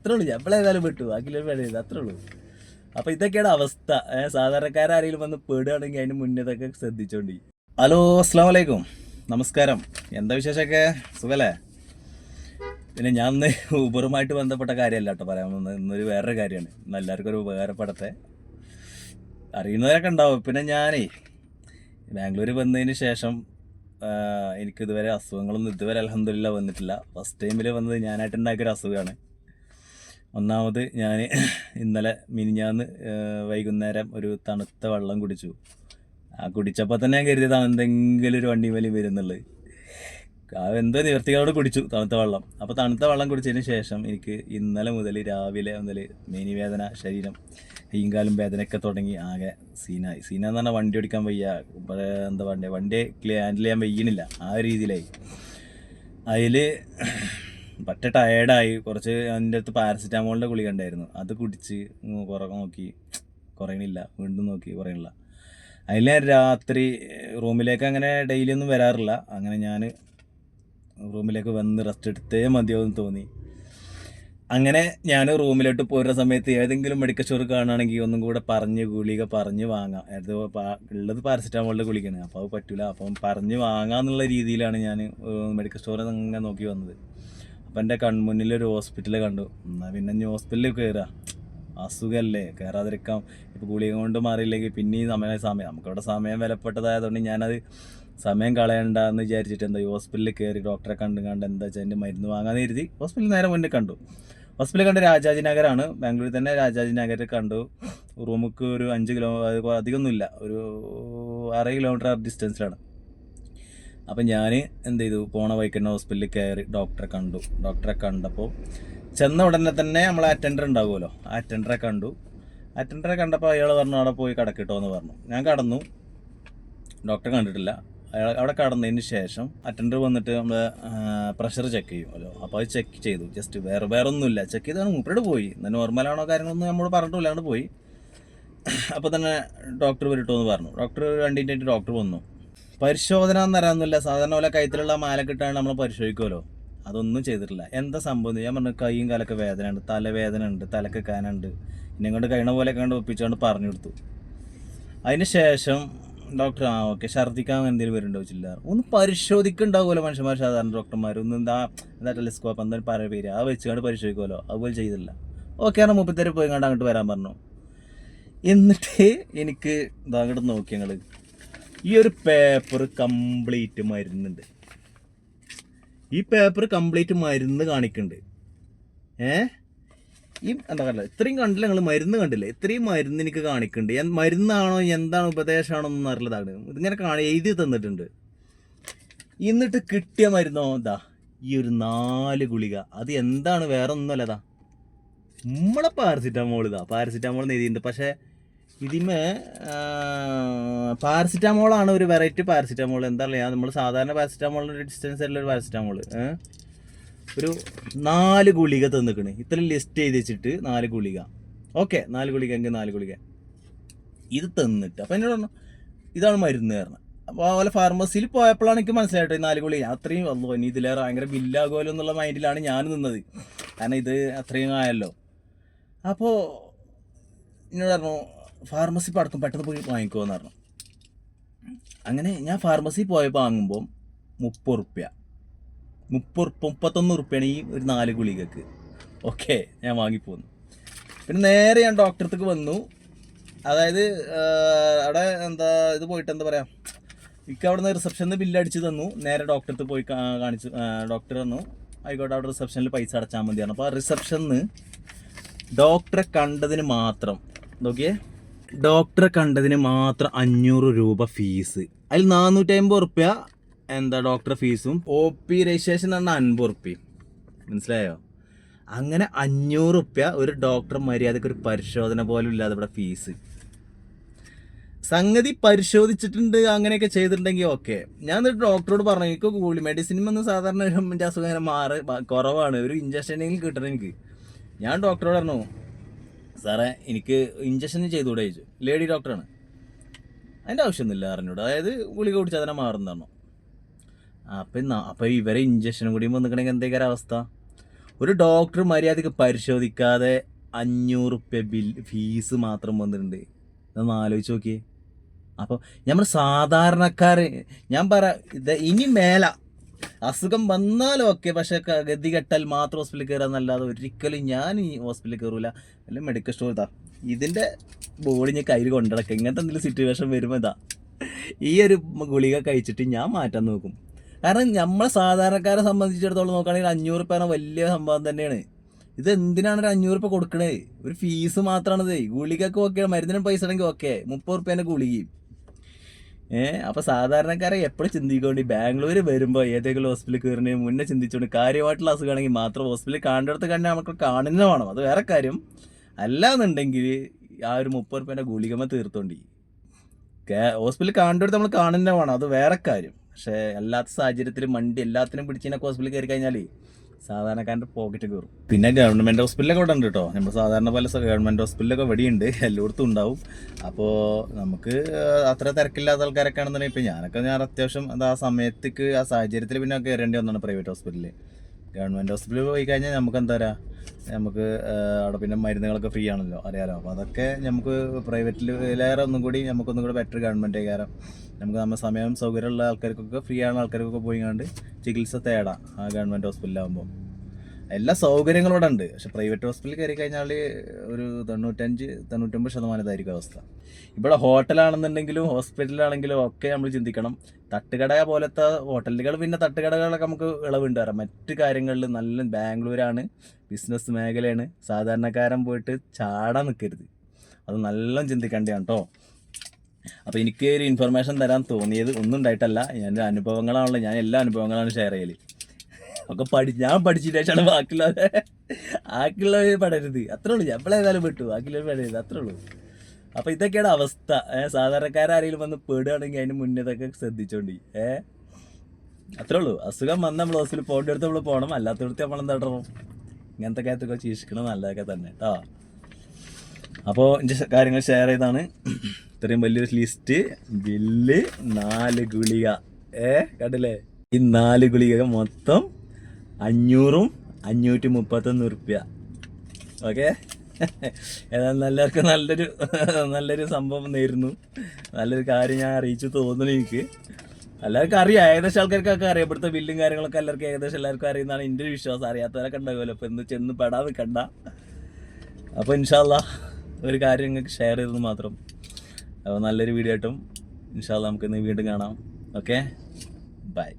അത്രേ ഉള്ളൂ. നമ്മളേതായാലും വിട്ടു. ബാക്കിയുള്ള വേണ്ട അത്രേ ഉള്ളൂ. അപ്പൊ ഇതൊക്കെയാണ് അവസ്ഥ. സാധാരണക്കാരെങ്കിലും വന്ന് പേടുകയാണെങ്കിൽ അതിന് മുന്നേ ഇതൊക്കെ ശ്രദ്ധിച്ചോണ്ടി. ഹലോ അസ്സാം വലൈക്കും നമസ്കാരം. എന്താ വിശേഷമൊക്കെ? സുഖല്ലേ? പിന്നെ ഞാൻ ഇന്ന് ഊബറുമായിട്ട് ബന്ധപ്പെട്ട കാര്യമല്ല കേട്ടോ പറയാൻ വന്നത്. ഇന്നൊരു വേറൊരു കാര്യമാണ്. ഇന്ന് എല്ലാവർക്കും ഒരു ഉപകാരപ്പെടട്ടെ. അറിയുന്നവരൊക്കെ ഉണ്ടാവും. പിന്നെ ഞാനേ ബാംഗ്ലൂർ വന്നതിന് ശേഷം എനിക്കിതുവരെ അസുഖങ്ങളൊന്നും ഇതുവരെ അലഹമില്ല വന്നിട്ടില്ല. ഫസ്റ്റ് ടൈമിൽ വന്നത് ഞാനായിട്ട് ഉണ്ടാക്കിയൊരു അസുഖമാണ്. ഒന്നാമത് ഞാൻ ഇന്നലെ മിനിഞ്ഞാന്ന് വൈകുന്നേരം ഒരു തണുത്ത വെള്ളം കുടിച്ചു. ആ കുടിച്ചപ്പോൾ തന്നെ ഞാൻ കരുതിയതാണ് എന്തെങ്കിലും ഒരു വണ്ടി വലി വരുന്നുള്ളത് എന്തോ നിവർത്തികളോട് കുടിച്ചു തണുത്ത വെള്ളം. അപ്പോൾ തണുത്ത വെള്ളം കുടിച്ചതിന് ശേഷം എനിക്ക് ഇന്നലെ മുതൽ രാവിലെ മുതൽ മേനി വേദന ശരീരം കൈയും വേദനയൊക്കെ തുടങ്ങി ആകെ സീനായി. സീന എന്ന് പറഞ്ഞാൽ വണ്ടി ഓടിക്കാൻ വയ്യ. എന്താ പറയുക വണ്ടി ഹാൻഡിൽ ചെയ്യാൻ വയ്യണില്ല. ആ രീതിയിലായി. അതിൽ പറ്റ ടയേർഡായി കുറച്ച് എന്റെ അടുത്ത് പാരസിറ്റാമോളിന്റെ ഗുളിക ഉണ്ടായിരുന്നു. അത് കുടിച്ച് കുറേ നോക്കി. കുറയണില്ല. വീണ്ടും നോക്കി കുറയണില്ല. അതിൽ രാത്രി റൂമിലേക്ക് അങ്ങനെ ഡെയിലി ഒന്നും വരാറില്ല. അങ്ങനെ ഞാൻ റൂമിലേക്ക് വന്ന് റെസ്റ്റ് എടുത്തേ മതിയാവും തോന്നി. അങ്ങനെ ഞാൻ റൂമിലോട്ട് പോരുന്ന സമയത്ത് ഏതെങ്കിലും മെഡിക്കൽ സ്റ്റോർ കാണുകയാണെങ്കിൽ ഒന്നും കൂടെ പറഞ്ഞ് ഗുളിക പറഞ്ഞ് വാങ്ങാം. അത് ഉള്ളത് പാരസിറ്റാമോളിന്റെ ഗുളികയാണ്. അപ്പോൾ അത് പറ്റില്ല അപ്പം പറഞ്ഞ് വാങ്ങാന്നുള്ള രീതിയിലാണ് ഞാൻ മെഡിക്കൽ സ്റ്റോറിൽ അങ്ങനെ നോക്കി വന്നത്. അപ്പം എന്റെ കൺമുന്നിൽ ഒരു ഹോസ്പിറ്റൽ കണ്ടു. എന്നാൽ പിന്നെ ഇനി ഹോസ്പിറ്റലിൽ കയറുക അസുഖമല്ലേ കയറാതിരിക്കാം ഇപ്പോൾ ഗുളിക കൊണ്ട് മാറിയില്ലെങ്കിൽ പിന്നെയും സമയം സമയം. നമുക്കവിടെ സമയം വിലപ്പെട്ടതായതുകൊണ്ട് ഞാനത് സമയം കളയണ്ട എന്ന് വിചാരിച്ചിട്ട് എന്താ ഹോസ്പിറ്റലിൽ കയറി ഡോക്ടറെ കണ്ടു കണ്ട് എന്താ വെച്ചാൽ എന്റെ മരുന്ന് വാങ്ങാൻ കരുതി. ഹോസ്പിറ്റലിൽ നേരെ മുന്നേ കണ്ടു. ഹോസ്പിറ്റലിൽ കണ്ട് രാജാജി നഗറാണ് ബാംഗ്ലൂരിൽ തന്നെ രാജാജി നഗറിൽ കണ്ടു. റൂമുക്ക് ഒരു അഞ്ച് കിലോ അധികമൊന്നുമില്ല. ഒരു അര കിലോമീറ്റർ ഡിസ്റ്റൻസിലാണ് അപ്പം ഞാൻ എന്ത് ചെയ്തു പോണ വൈക്കുന്ന ഹോസ്പിറ്റലിൽ കയറി ഡോക്ടറെ കണ്ടു. ഡോക്ടറെ കണ്ടപ്പോൾ ചെന്ന ഉടനെ തന്നെ നമ്മൾ അറ്റൻഡർ ഉണ്ടാകുമല്ലോ ആ അറ്റൻഡറെ കണ്ടു. അറ്റൻഡറെ കണ്ടപ്പോൾ അയാൾ പറഞ്ഞു അവിടെ പോയി കിടക്കിട്ടോ എന്ന് പറഞ്ഞു. ഞാൻ കടന്നു. ഡോക്ടറെ കണ്ടിട്ടില്ല. അയാൾ അവിടെ കടന്നതിന് ശേഷം അറ്റൻഡർ വന്നിട്ട് നമ്മൾ പ്രഷർ ചെക്ക് ചെയ്യുമല്ലോ. അപ്പോൾ അത് ചെക്ക് ചെയ്തു. ജസ്റ്റ് വേറെ വേറെ ഒന്നുമില്ല ചെക്ക് ചെയ്താണ് മൂപ്പരോട് പോയി. എന്നാൽ നോർമലാണോ കാര്യങ്ങളൊന്നും നമ്മൾ പറഞ്ഞിട്ടില്ല അങ്ങോട്ട് പോയി. അപ്പോൾ തന്നെ ഡോക്ടർ വരട്ടോ എന്ന് പറഞ്ഞു ഡോക്ടർ രണ്ടിന്റെ ഡോക്ടർ വന്നു. പരിശോധന എന്ന് പറയാനൊന്നുമില്ല സാധാരണ പോലെ കൈത്തിലുള്ള മാല കിട്ടാണ്ട് നമ്മൾ പരിശോധിക്കുമല്ലോ അതൊന്നും ചെയ്തിട്ടില്ല. എന്താ സംഭവം ഞാൻ പറഞ്ഞു കൈയും കാലൊക്കെ വേദന ഉണ്ട് തലവേദന ഉണ്ട് തലക്ക് കാനുണ്ട്. എന്നെ കഴിയണ പോലെ കണ്ട് ഒപ്പിച്ചുകൊണ്ട് പറഞ്ഞു കൊടുത്തു. അതിന് ശേഷം ഡോക്ടർ ആ ഓക്കെ ഛർദ്ദിക്കാൻ എന്തെങ്കിലും വരുന്നുണ്ടോ ചില്ല ഒന്ന് പരിശോധിക്കുന്നുണ്ടാവുമല്ലോ മനുഷ്യന്മാർ സാധാരണ ഡോക്ടർമാർ ഒന്ന് എന്താ എന്താ ടെലിസ്കോപ്പ് എന്തായാലും പറയ പേര്. ആ വെച്ചുകൊണ്ട് പരിശോധിക്കുമല്ലോ അതുപോലെ ചെയ്തില്ല ഓക്കെ ആണ് മുപ്പത്തേര് പോയി കണ്ട് അങ്ങോട്ട് വരാൻ പറഞ്ഞു. എന്നിട്ട് എനിക്ക് ഇതാ അങ്ങോട്ട് നോക്കി ഞങ്ങൾ ഈ ഒരു പേപ്പർ കംപ്ലീറ്റ് മരുന്നുണ്ട്. ഈ പേപ്പർ കംപ്ലീറ്റ് മരുന്ന് കാണിക്കുന്നുണ്ട് ഏ? ഈ എന്താ പറയുക ഇത്രയും കണ്ടില്ല നിങ്ങൾ മരുന്ന് കണ്ടില്ല? ഇത്രയും മരുന്ന് എനിക്ക് കാണിക്കുന്നുണ്ട് മരുന്നാണോ എന്താണ് ഉപദേശമാണോ എന്നൊന്നും അറിയില്ലതാണ് ഇതിങ്ങനെ കാണി എഴുതി തന്നിട്ടുണ്ട്. എന്നിട്ട് കിട്ടിയ മരുന്നോ? എന്താ ഈ ഒരു നാല് ഗുളിക. അത് എന്താണ്? വേറെ ഒന്നുമല്ലതാ നമ്മളെ പാരസിറ്റാമോൾ ഇതാ. പാരസിറ്റാമോൾ എഴുതിയിട്ടുണ്ട്. പക്ഷേ ഇതിമേ പാരസിറ്റാമോളാണ് ഒരു വെറൈറ്റി പാരസിറ്റാമോൾ എന്താ പറയുക നമ്മൾ സാധാരണ പാരസിറ്റാമോളിന്റെ ഡിസ്റ്റൻസ് ഉള്ള ഒരു പാരസിറ്റാമോൾ ഒരു നാല് ഗുളിക തന്നിക്കണ്. ഇത്ര ലിസ്റ്റ് ചെയ്ത് വെച്ചിട്ട് നാല് ഗുളിക. ഓക്കെ നാല് ഗുളിക എങ്കിൽ നാല് ഗുളിക. ഇത് തന്നിട്ട്. അപ്പം എന്നോട് പറഞ്ഞു ഇതാണ് മരുന്ന് കാരണം അപ്പോൾ അതുപോലെ ഫാർമസിയിൽ പോയപ്പോഴാണ് എനിക്ക് മനസ്സിലായിട്ട് ഈ നാല് ഗുളിക. അത്രയും വന്നു. ഇനി ഇതിലേറെ ഭയങ്കര ബില്ലാകുമല്ലോ എന്നുള്ള മൈൻഡിലാണ് ഞാൻ നിന്നത്. കാരണം ഇത് അത്രയും ആയല്ലോ. അപ്പോൾ എന്നോട് പറഞ്ഞു ഫാർമസി പടക്കം പെട്ടെന്ന് പോയി വാങ്ങിക്കുമെന്ന് പറഞ്ഞു. അങ്ങനെ ഞാൻ ഫാർമസി പോയപ്പോൾ വാങ്ങുമ്പോൾ മുപ്പത് റുപ്യ. മുപ്പത് മുപ്പത്തൊന്ന് ഉറുപ്പ്യാണ് ഈ ഒരു നാല് ഗുളികക്ക്. ഓക്കെ ഞാൻ വാങ്ങിപ്പോന്നു. പിന്നെ നേരെ ഞാൻ ഡോക്ടർക്ക് വന്നു. അതായത് അവിടെ എന്താ ഇത് പോയിട്ട് എന്താ പറയാ എനിക്ക് അവിടെ നിന്ന് റിസപ്ഷനിൽ ബില്ല് അടിച്ച് തന്നു. നേരെ ഡോക്ടർക്ക് പോയി കാണിച്ചു ഡോക്ടർ തന്നു ആയിക്കോട്ടെ അവിടെ റിസപ്ഷനിൽ പൈസ അടച്ചാൽ മതിയാണ് അപ്പോൾ ആ റിസപ്ഷനിൽ ഡോക്ടറെ കണ്ടതിന് മാത്രം നോക്കിയേ ഡോക്ടറെ കണ്ടതിന് മാത്രം അഞ്ഞൂറ് രൂപ ഫീസ് അതിൽ നാനൂറ്റി അമ്പത് റുപ്യ എന്താ ഡോക്ടറെ ഫീസും ഒ പി രജിസ്ട്രേഷൻ പറഞ്ഞാൽ അൻപത് റുപ്യ മനസ്സിലായോ? അങ്ങനെ അഞ്ഞൂറ് റുപ്യ ഒരു ഡോക്ടർ മര്യാദയ്ക്ക് ഒരു പരിശോധന പോലും ഇല്ലാതെ ഇവിടെ ഫീസ് സംഗതി പരിശോധിച്ചിട്ടുണ്ട് അങ്ങനെയൊക്കെ ചെയ്തിട്ടുണ്ടെങ്കിൽ ഓക്കെ ഞാൻ എന്നിട്ട് ഡോക്ടറോട് പറഞ്ഞു എനിക്ക് കൂടി മെഡിസിൻ ഒന്നും സാധാരണ ഒരു അസുഖം അങ്ങനെ മാറി കുറവാണ്. ഒരു ഇഞ്ചക്ഷനെങ്കിലും കിട്ടണം എനിക്ക്. ഞാൻ ഡോക്ടറോട് പറഞ്ഞു സാറേ എനിക്ക് ഇഞ്ചക്ഷൻ ചെയ്തുകൂടെ ചോദിച്ചു ലേഡി ഡോക്ടറാണ് അതിന്റെ ആവശ്യമൊന്നുമില്ല അറിഞ്ഞൂടെ. അതായത് ഗുളിക കുടിച്ചാൽ അതിനെ മാറുന്നതാണോ? അപ്പം അപ്പം ഇവരെ ഇഞ്ചക്ഷനും കൂടി വന്നിക്കണമെങ്കിൽ എന്തൊക്കെ അവസ്ഥ? ഒരു ഡോക്ടർ മര്യാദയ്ക്ക് പരിശോധിക്കാതെ അഞ്ഞൂറ് റുപ്യ ബിൽ ഫീസ് മാത്രം വന്നിട്ടുണ്ട്. ഇതൊന്ന് ആലോചിച്ച് നോക്കിയേ. അപ്പോൾ നമ്മൾ സാധാരണക്കാർ ഞാൻ പറ ഇത് ഇനി മേല. അസുഖം വന്നാലും ഓക്കെ പക്ഷെ ഗതി കെട്ടാൽ മാത്രം ഹോസ്പിറ്റലിൽ കയറാന്നല്ലാതെ ഒരിക്കലും ഞാൻ ഈ ഹോസ്പിറ്റലിൽ കയറൂല അല്ല മെഡിക്കൽ സ്റ്റോർ ഇതാ. ഇതിന്റെ ബോഡി ഞാൻ കയ്യിൽ കൊണ്ടിടക്കുക ഇങ്ങനത്തെ എന്തെങ്കിലും സിറ്റുവേഷൻ വരുമ്പോൾ ഇതാ. ഈ ഒരു ഗുളിക കഴിച്ചിട്ട് ഞാൻ മാറ്റാൻ നോക്കും. കാരണം നമ്മളെ സാധാരണക്കാരെ സംബന്ധിച്ചിടത്തോളം നോക്കുകയാണെങ്കിൽ അഞ്ഞൂറ് രൂപ വലിയ സംഭവം തന്നെയാണ്. ഇത് എന്തിനാണ് ഒരു അഞ്ഞൂറ് രൂപ കൊടുക്കണേ? ഒരു ഫീസ് മാത്രമാണിത് ഗുളികക്ക് ഓക്കെ മരുന്നിനും പൈസ ഉണ്ടെങ്കിൽ ഓക്കെ മുപ്പത് റുപ്യേന്റെ ഗുളികയും. ഏഹ് അപ്പൊ സാധാരണക്കാരെ എപ്പോഴും ചിന്തിക്കൊണ്ട് ബാംഗ്ലൂർ വരുമ്പോൾ ഏതെങ്കിലും ഹോസ്പിറ്റലിൽ കയറുന്നതിന് മുന്നേ ചിന്തിച്ചുകൊണ്ട് കാര്യമായിട്ടുള്ള അസുഖമാണെങ്കിൽ മാത്രം ഹോസ്പിറ്റലിൽ കാണേണ്ടടുത്ത് കണ്ട് നമുക്ക് കാണുന്ന വേണം. അത് വേറെ കാര്യം. അല്ലാന്നുണ്ടെങ്കിൽ ആ ഒരു മുപ്പത് റുപ്യേന്റെ ഗുളികമ തീർത്തോണ്ടി. ഹോസ്പിറ്റലിൽ കാണേണ്ടടുത്ത് നമ്മൾ കാണുന്ന വേണം. അത് വേറെ കാര്യം. പക്ഷേ അല്ലാത്ത സാഹചര്യത്തിൽ മണ്ടി എല്ലാത്തിനും പിടിച്ചതിനൊക്കെ ഹോസ്പിറ്റലിൽ കയറി കഴിഞ്ഞാൽ സാധാരണക്കാരന്റെ പോക്കറ്റ് കയറും പിന്നെ ഗവൺമെന്റ് ഹോസ്പിറ്റലൊക്കെ ഇവിടെ ഉണ്ട് കേട്ടോ നമ്മൾ സാധാരണ പോലെ ഗവൺമെന്റ് ഹോസ്പിറ്റലൊക്കെ വെടിയുണ്ട് എല്ലായിടത്തും ഉണ്ടാവും. അപ്പോൾ നമുക്ക് അത്ര തിരക്കില്ലാത്ത ആൾക്കാരൊക്കെ ആണെന്നുണ്ടെങ്കിൽ ഇപ്പം ഞാനൊക്കെ ഞാൻ അത്യാവശ്യം അത് ആ സമയത്തേക്ക് ആ സാഹചര്യത്തിൽ പിന്നെ കയറേണ്ടി വന്നാണ് പ്രൈവറ്റ് ഹോസ്പിറ്റലിൽ ഗവൺമെന്റ് ഹോസ്പിറ്റലിൽ പോയി കഴിഞ്ഞാൽ നമുക്ക് എന്താ പറയുക നമുക്ക് അവിടെ പിന്നെ മരുന്നുകളൊക്കെ ഫ്രീ ആണല്ലോ അറിയാലോ. അപ്പോൾ അതൊക്കെ നമുക്ക് പ്രൈവറ്റിൽ വിലയേറെ ഒന്നും കൂടി നമുക്കൊന്നും കൂടി ബെറ്റർ ഗവൺമെന്റ് കാരണം നമുക്ക് നമ്മുടെ സമയം സൗകര്യമുള്ള ആൾക്കാർക്കൊക്കെ ഫ്രീ ആണ് ആൾക്കാർക്കൊക്കെ പോയി കണ്ട് ചികിത്സ തേടാം ആ ഗവൺമെന്റ് ഹോസ്പിറ്റലിലാകുമ്പോൾ എല്ലാ സൗകര്യങ്ങളും ഇവിടെ ഉണ്ട്. പക്ഷെ പ്രൈവറ്റ് ഹോസ്പിറ്റലിൽ കയറി കഴിഞ്ഞാൽ ഒരു തൊണ്ണൂറ്റഞ്ച് തൊണ്ണൂറ്റൊമ്പത് ശതമാനത്തായിരിക്കും അവസ്ഥ. ഇവിടെ ഹോട്ടലാണെന്നുണ്ടെങ്കിലും ഹോസ്പിറ്റലാണെങ്കിലും ഒക്കെ നമ്മൾ ചിന്തിക്കണം. തട്ടുകട പോലത്തെ ഹോട്ടലുകൾ പിന്നെ തട്ടുകടകളൊക്കെ നമുക്ക് ഇളവുണ്ട്. പറയാം മറ്റു കാര്യങ്ങളിൽ നല്ല ബാംഗ്ലൂരാണ് ബിസിനസ് മേഖലയാണ്. സാധാരണക്കാരൻ പോയിട്ട് ചാടാൻ നിൽക്കരുത് അത് നല്ല ചിന്തിക്കേണ്ടതാണ് കേട്ടോ. അപ്പോൾ എനിക്ക് ഒരു ഇൻഫർമേഷൻ തരാൻ തോന്നിയത് ഒന്നും ഉണ്ടായിട്ടല്ല. എന്റെ അനുഭവങ്ങളാണല്ലോ ഞാൻ എല്ലാ അനുഭവങ്ങളാണ് ഷെയർ ചെയ്യൽ ഒക്കെ പഠി ഞാൻ പഠിച്ചിട്ടാണ് ബാക്കിയുള്ളത് ബാക്കിയുള്ളവർ പെടരുത്. അത്രേ ഉള്ളൂ. നമ്മളേതായാലും വിട്ടു. ബാക്കിയുള്ളവർ പടരുത്. അത്രേ ഉള്ളൂ. അപ്പോൾ ഇതൊക്കെയാണ് അവസ്ഥ. സാധാരണക്കാരെങ്കിലും വന്ന് പെടുകയാണെങ്കിൽ അതിന് മുന്നേ ഇതൊക്കെ ശ്രദ്ധിച്ചോണ്ടി. ഏ? അത്രേ ഉള്ളൂ. അസുഖം വന്ന് നമ്മൾ ഹോസ്പിറ്റലിൽ പോകേണ്ടടുത്ത് നമ്മൾ പോകണം അല്ലാത്തടത്ത് നമ്മൾ എന്താ ഇടണം? ഇങ്ങനത്തെ കാര്യത്തൊക്കെ ചീഷിക്കണം നല്ലതൊക്കെ തന്നെ. കേട്ടോ അപ്പോൾ എന്റെ കാര്യങ്ങൾ ഷെയർ ചെയ്താണ് ഇത്രയും വലിയൊരു ലിസ്റ്റ് ബില്ല് നാല് ഗുളിക. ഏ? കണ്ടില്ലേ? ഈ നാല് ഗുളിക മൊത്തം അഞ്ഞൂറും അഞ്ഞൂറ്റി മുപ്പത്തൊന്ന് റുപ്യ ഓക്കെ? ഏതായാലും എല്ലാവർക്കും നല്ലൊരു നല്ലൊരു സംഭവം നേരുന്നു. നല്ലൊരു കാര്യം ഞാൻ അറിയിച്ചു തോന്നുന്നു എനിക്ക്. എല്ലാവർക്കും അറിയാം. ഏകദേശം ആൾക്കാർക്കൊക്കെ അറിയാം. ഇവിടുത്തെ ബില്ലും കാര്യങ്ങളൊക്കെ എല്ലാവർക്കും ഏകദേശം എല്ലാവർക്കും അറിയുന്നതാണ് എന്റെ ഒരു വിശ്വാസം. അറിയാത്തവരൊക്കെ ഉണ്ടാവുമല്ലോ. അപ്പോൾ എന്ന് ചെന്ന് പെടാൻ നിൽക്കണ്ട അപ്പോൾ ഇൻഷാല്ല ഒരു കാര്യം നിങ്ങൾക്ക് ഷെയർ ചെയ്തത് മാത്രം. അപ്പോൾ നല്ലൊരു വീഡിയോ ആയിട്ടും ഇൻഷാല്ല നമുക്ക് ഇന്ന് വീണ്ടും കാണാം. ഓക്കെ? ബൈ